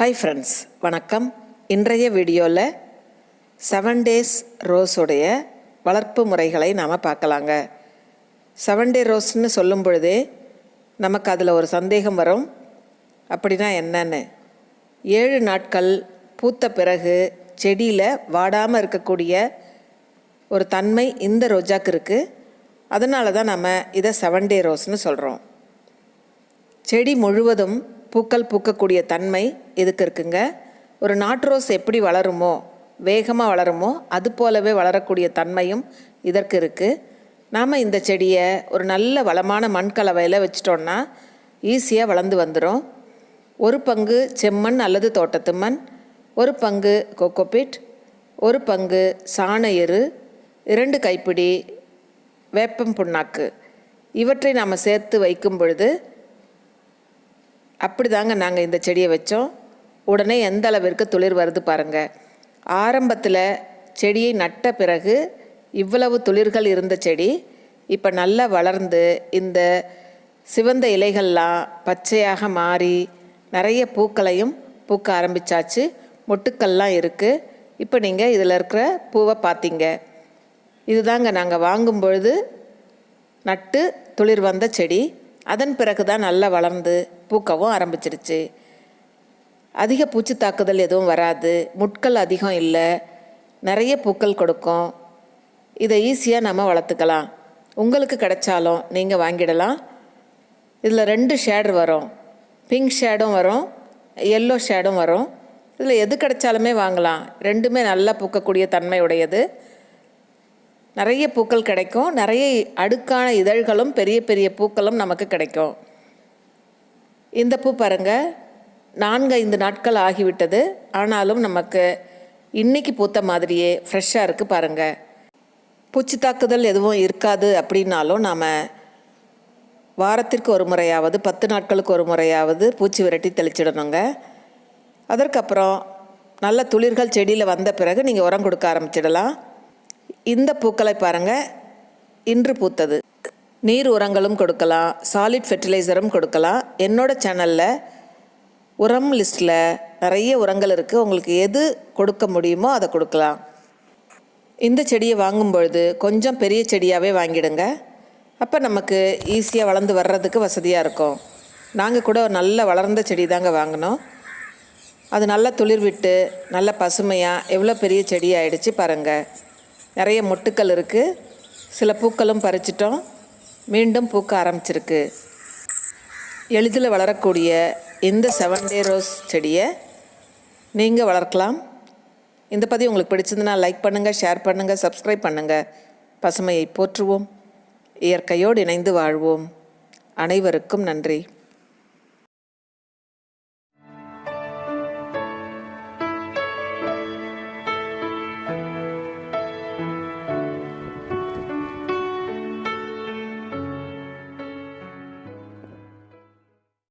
Hi friends வணக்கம். இன்றைய வீடியோவில் செவன் டேஸ் ரோஸுடைய வளர்ப்பு முறைகளை நாம் பார்க்கலாங்க. செவன் டே ரோஸ்னு சொல்லும் பொழுதே நமக்கு அதில் ஒரு சந்தேகம் வரும். அப்படின்னா என்னன்னு? ஏழு நாட்கள் பூத்த பிறகு செடியில் வாடாமல் இருக்கக்கூடிய ஒரு தன்மை இந்த ரோஜாக்கு இருக்குது அதனால தான் நம்ம இதை செவன் டே ரோஸ்னு சொல்கிறோம் செடி முழுவதும் பூக்கள் பூக்கக்கூடிய தன்மை இதுக்கு இருக்குங்க? ஒரு நாட்டு ரோஸ் எப்படி வளருமோ வேகமாக வளருமோ அது போலவே வளரக்கூடிய தன்மையும் இதற்கு இருக்குது நாம் இந்த செடியை ஒரு நல்ல வளமான மண் கலவையில் வச்சிட்டோன்னா ஈஸியாக வளர்ந்து வந்துடும் ஒரு பங்கு செம்மண் அல்லது தோட்டத்து மண் ஒரு பங்கு கோகோபிட் ஒரு பங்கு சாண எரு இரண்டு கைப்பிடி வேப்பம் புண்ணாக்கு. இவற்றை நாம் சேர்த்து வைக்கும் பொழுது அப்படி தாங்க நாங்கள் இந்த செடியை வச்சோம். உடனே எந்த அளவிற்கு துளிர் வருது பாருங்கள் ஆரம்பத்தில் செடியை நட்ட பிறகு இவ்வளவு துளிர்கள் இருந்த செடி இப்போ நல்லா வளர்ந்து இந்த சிவந்த இலைகள்லாம் பச்சையாக மாறி நிறைய பூக்களையும் பூக்க ஆரம்பிச்சாச்சு. மொட்டுக்கள்லாம் இருக்குது இப்போ நீங்கள் இதில் இருக்கிற பூவை பார்த்தீங்க இதுதாங்க நாங்கள் வாங்கும் பொழுது நட்டு துளிர் வந்த செடி. அதன் பிறகு தான் நல்லா வளர்ந்து பூக்கவும் ஆரம்பிச்சிருச்சு. அதிக பூச்சி தாக்குதல் எதுவும் வராது. முட்கள் அதிகம் இல்லை. நிறைய பூக்கள் கொடுக்கும். இதை ஈஸியாக நம்ம வளர்த்துக்கலாம். உங்களுக்கு கிடைச்சாலும் நீங்கள் வாங்கிடலாம். இதில் ரெண்டு ஷேடு வரும். பிங்க் ஷேடும் வரும். எல்லோ ஷேடும் வரும். இதில் எது கிடைச்சாலுமே வாங்கலாம். ரெண்டுமே நல்லா பூக்கக்கூடிய தன்மை உடையது நிறைய பூக்கள் கிடைக்கும். நிறைய அடுக்கான இதழ்களும் பெரிய பெரிய பூக்களும் நமக்கு கிடைக்கும். இந்த பூ பாருங்கள் நான்கு ஐந்து நாட்கள் ஆகிவிட்டது. ஆனாலும் நமக்கு இன்னைக்கு பூத்த மாதிரியே ஃப்ரெஷ்ஷாக இருக்குது பாருங்கள் பூச்சி தாக்குதல் எதுவும் இருக்காது அப்படின்னாலும் நாம் வாரத்திற்கு ஒரு முறையாவது பத்து நாட்களுக்கு ஒரு முறையாவது பூச்சி விரட்டி தெளிச்சிடணுங்க. அதற்கப்புறம் நல்ல துளிர்கள் செடியில் வந்த பிறகு நீங்கள் உரம் கொடுக்க ஆரம்பிச்சிடலாம். இந்த பூக்களை பாருங்கள் இன்று பூத்தது. நீர் உரங்களும் கொடுக்கலாம் சாலிட் ஃபெர்டிலைசரும் கொடுக்கலாம். என்னோட சேனலில் உரம் லிஸ்ட்டில் நிறைய உரங்கள் இருக்குது உங்களுக்கு எது கொடுக்க முடியுமோ அதை கொடுக்கலாம். இந்த செடியை வாங்கும் பொழுது கொஞ்சம் பெரிய செடியாகவே வாங்கிடுங்க. அப்போ நமக்கு ஈஸியாக வளர்ந்து வர்றதுக்கு வசதியாக இருக்கும். நாங்கள் கூட ஒரு நல்ல வளர்ந்த செடி தாங்க வாங்கினோம். அது நல்லா துளிர் விட்டு நல்ல பசுமையாக எவ்வளோ பெரிய செடி ஆயிடுச்சு பாருங்கள் நிறைய மொட்டுக்கள் இருக்குது சில பூக்களும் பறிச்சிட்டோம். மீண்டும் பூக்க ஆரம்பிச்சிருக்கு. எளிதில் வளரக்கூடிய இந்த செவன் டே ரோஸ் செடியை நீங்கள் வளர்க்கலாம். இந்த பதிவு உங்களுக்கு பிடிச்சதுன்னா லைக் பண்ணுங்கள் ஷேர் பண்ணுங்கள் சப்ஸ்கிரைப் பண்ணுங்கள் பசுமையை போற்றுவோம். இயற்கையோடு இணைந்து வாழ்வோம். அனைவருக்கும் நன்றி.